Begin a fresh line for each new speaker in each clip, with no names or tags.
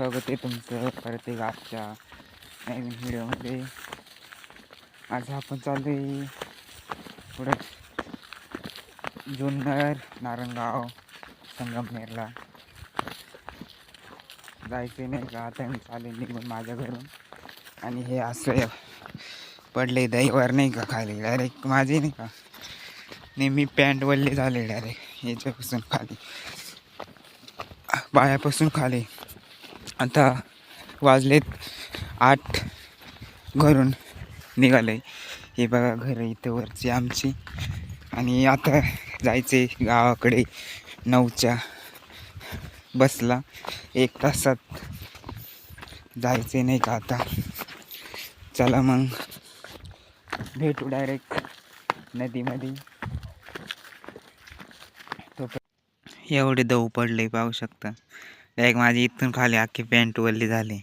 स्वागत आहे तुमचं. परत एक आजच्या नवीन व्हिडिओमध्ये. आज आपण चालू आहे पुढं जुन्नर नारंगाव संगमनेरला. जायचं नाही का? आता मी चालेल निघून माझ्या घरून. आणि हे असं पडले दहीवर नाही का खाली? डायरेक्ट माझे नाही का? नेहमी पॅन्ट वल्ले झाले डायरेक्ट याच्यापासून खाली. पायापासून खाली. आता वाजलेत आठ घरून निघालं. आहे हे बघा घर इथं वरची आमची. आणि आता जायचे गावाकडे नऊच्या बसला. एक तासात जायचे नाही का आता? चला मग. भेटू डायरेक्ट नदीमध्ये. तो एवढे दव पडले पाहू शकता. डायरेक्ट माझी इथून खाली अख्खी पॅन्ट वल्ली झाली.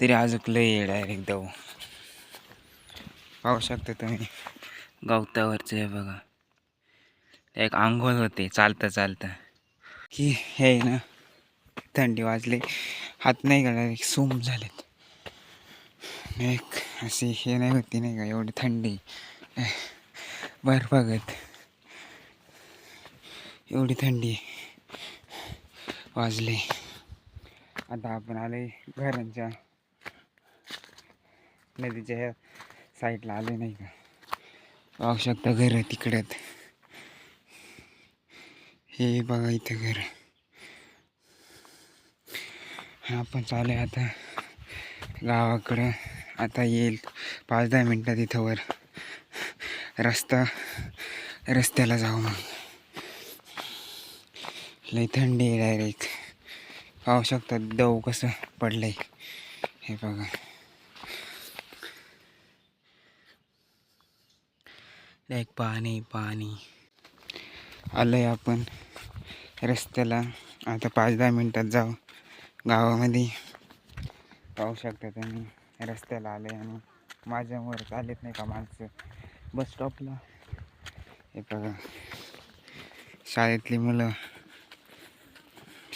तरी अजून लय आहे डायरेक्ट दव हो. पाहू शकता तुम्ही. गवतावरचं हे बघा. एक आंघोळ होते चालता चालता. की हे ना थंडी वाजली. हात नाही का डायरेक्ट सूम झालेत. एक अशी हे नाही होती नाही का एवढी थंडी. बरं बघत एवढी थंडी. वाजले. आता आपण आले घरांच्या नदीच्या ह्या साईडला आले नाही का? पाहू शकता घर तिकडत हे बघा इथं घर. आपण चालू आहे आता गावाकडं. आता येईल पाच दहा मिनटात इथं वर. रस्ता रस्त्याला जाऊ मग. लई थंडी आहे डायरेक्ट पाहू शकता दव कसं पडलंय. हे बघा. डायरेक्ट पाणी पाणी. आलंय आपण रस्त्याला. आता पाच दहा मिनटात जाऊ. गावामध्ये पाहू शकता तुम्ही. रस्त्याला आले आणि माझ्यावर चालत नाही का माणसं. बस स्टॉपला हे बघा. शाळेतली मुलं.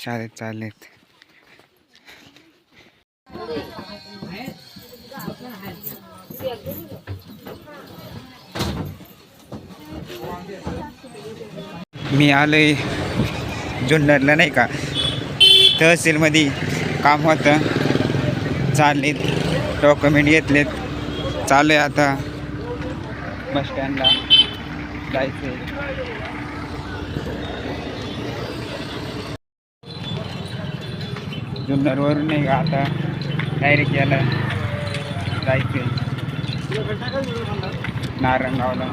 शाळेत चाललेत मी आलोय जुन्नरला नाही का? तहसीलमध्ये काम होतं. चाललेत डॉक्युमेंट घेतलेत. चालू आहे आता. बस स्टँडला जायचं जुन्नरवरून नाही का? आता डायरेक्ट याला जायचं नारंगावला.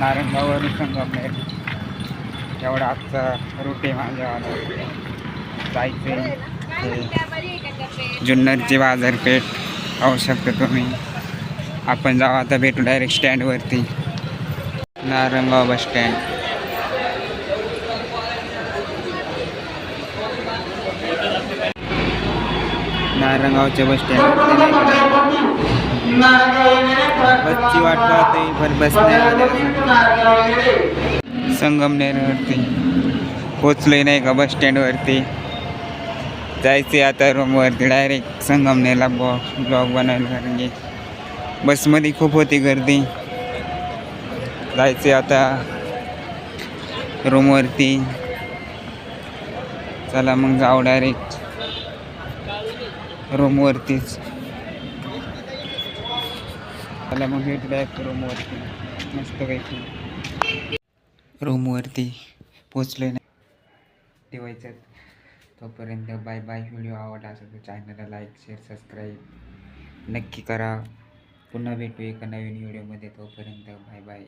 नारंगावरून संगमनेर. एवढा आजचा रूट आहे माझ्यावाला जायचं जुन्नरची बाजारपेठ पाहू शकता तुम्ही. आपण जाऊ आता भेटू डायरेक्ट स्टँडवरती नारंगाव बस स्टँड नारंगावच्या बस स्टँडवरती बसची वाट पाहते पण बस नाही संगमनेरवरती पोचलोय नाही का बस स्टँडवरती जायचे आता रूमवरती डायरेक्ट संगमनेरला ब्लॉग ब्लॉग बनवायला कारण की बसमध्ये खूप होती गर्दी. जायचे आता रूमवरती चला मग जाऊ डायरेक्ट रूमवरतीच. त्याला मग भेटू बॅक रूमवरती. मस्त काही रूमवरती पोचलोय ना. ठेवायचं तोपर्यंत बाय बाय. व्हिडिओ आवडला असेल तर चॅनलला लाईक शेअर सबस्क्राईब नक्की करा. पुन्हा भेटू एका नवीन व्हिडिओमध्ये तोपर्यंत बाय बाय.